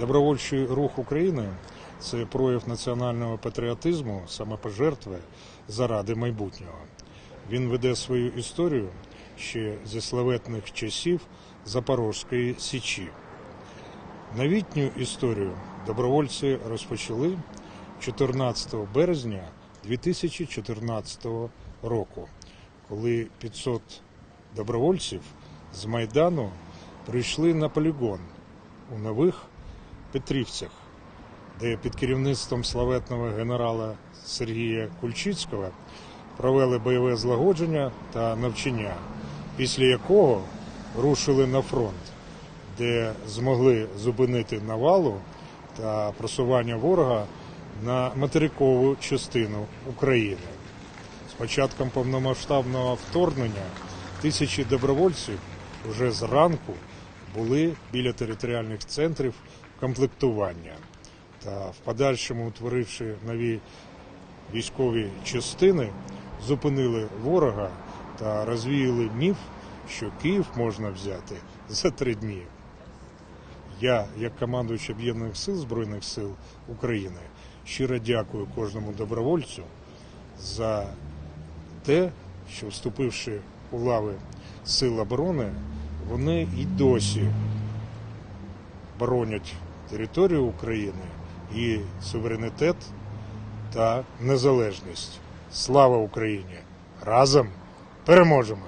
Добровольчий рух України це прояв національного патріотизму, самопожертви заради майбутнього. Він веде свою історію ще зі славетних часів Запорозької Січі. Новітню історію добровольці розпочали 14 березня 2014 року, коли 500 добровольців з Майдану прийшли на полігон у нових Петрівцях, де під керівництвом славетного генерала Сергія Кульчицького провели бойове злагодження та навчання, після якого рушили на фронт, де змогли зупинити навалу та просування ворога на материкову частину України. З початком повномасштабного вторгнення тисячі добровольців вже зранку були біля територіальних центрів комплектування та в подальшому, утворивши нові військові частини, зупинили ворога та розвіяли міф, що Київ можна взяти за три дні. Я, як командуючий Об'єднаних сил Збройних сил України, щиро дякую кожному добровольцю за те, що вступивши у лави сил оборони, вони і досі боронять територію України і суверенітет та незалежність. Слава Україні! Разом переможемо!